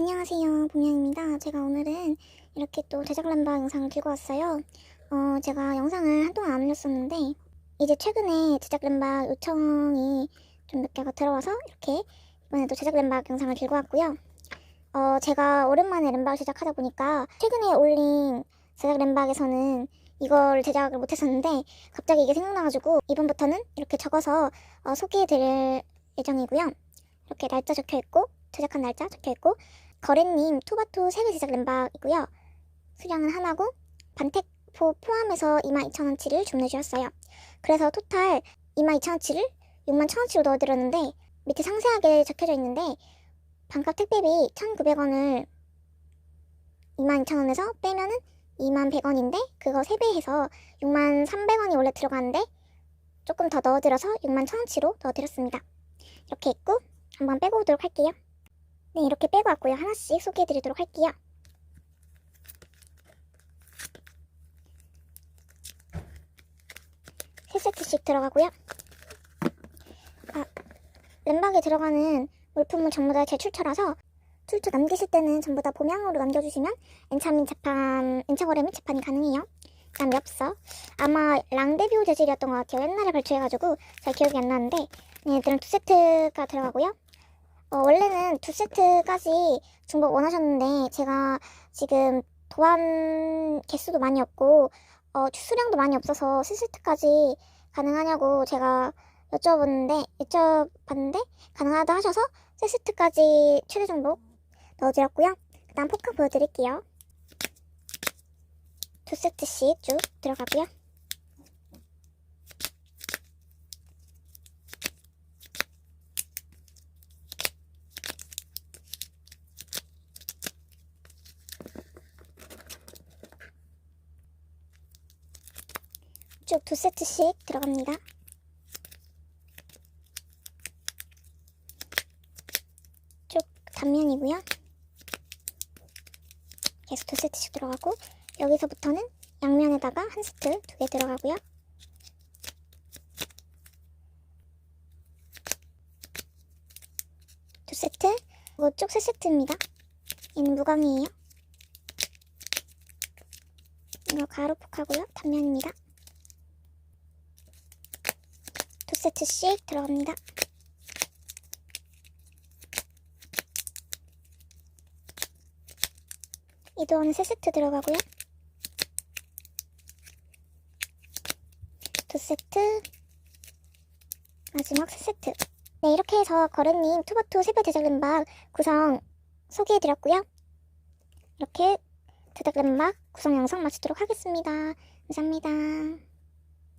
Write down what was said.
안녕하세요. 봄양입니다. 제가 오늘은 이렇게 또 제작 람바 영상을 들고 왔어요. 어 제가 영상을 한동안 안 올렸었는데 이제 최근에 제작 람바 요청이 좀 몇 개가 들어와서 이렇게 이번에도 제작 람바 영상을 들고 왔고요. 어 제가 오랜만에 람바를 제작하다 보니까 최근에 올린 제작 람박에서는 이걸 제작을 못했었는데 갑자기 이게 생각나가지고 이번부터는 이렇게 적어서 어, 소개해드릴 예정이고요. 이렇게 날짜 적혀있고 제작한 날짜 적혀있고 거래님 토마토 세개 제작 램박이고요. 수량은 하나고 반택포 포함해서 22,000원치를 주문해주셨어요. 그래서 토탈 22,000원치를 61,000원치로 넣어드렸는데 밑에 상세하게 적혀져 있는데 반값 택배비 1,900원을 22,000원에서 빼면은 21,100원인데 그거 3배 해서 63,300원이 원래 들어가는데 조금 더 넣어드려서 61,000원치로 넣어드렸습니다. 이렇게 있고 한번 빼고 오도록 할게요. 네, 이렇게 빼고 왔고요. 하나씩 소개해드리도록 할게요. 세 세트씩 들어가고요. 아, 램박에 들어가는 물품은 전부 다 제 출처라서 출처 남기실 때는 전부 다 봄양으로 남겨주시면 엔차민 재판, 엔차거래 및 재판이 가능해요. 그다음 엽서. 아마 랑데뷰 재질이었던 것 같아요. 옛날에 발주해가지고 잘 기억이 안 나는데 네, 얘들은 두 세트가 들어가고요. 어, 원래는 두 세트까지 중복 원하셨는데 제가 지금 도안 개수도 많이 없고 어, 수량도 많이 없어서 세 세트까지 가능하냐고 제가 여쭤봤는데 여쭤봤는데 가능하다 하셔서 세 세트까지 최대 중복 넣어드렸고요. 그다음 포카 보여드릴게요. 두 세트씩 쭉 들어가고요. 쭉 두 세트씩 들어갑니다. 쭉 단면이고요. 계속 두 세트씩 들어가고 여기서부터는 양면에다가 한 세트 두 개 들어가고요. 두 세트 이거 쭉 세 세트입니다. 얘는 무광이에요. 이거 가로폭하고요. 단면입니다. 두 세트씩 들어갑니다. 이 도안은 세 세트 들어가고요. 두 세트, 마지막 세 세트. 네, 이렇게 해서 거래님 토마토 세배 제작 램박 구성 소개해드렸고요. 이렇게 제작 램박 구성 영상 마치도록 하겠습니다. 감사합니다.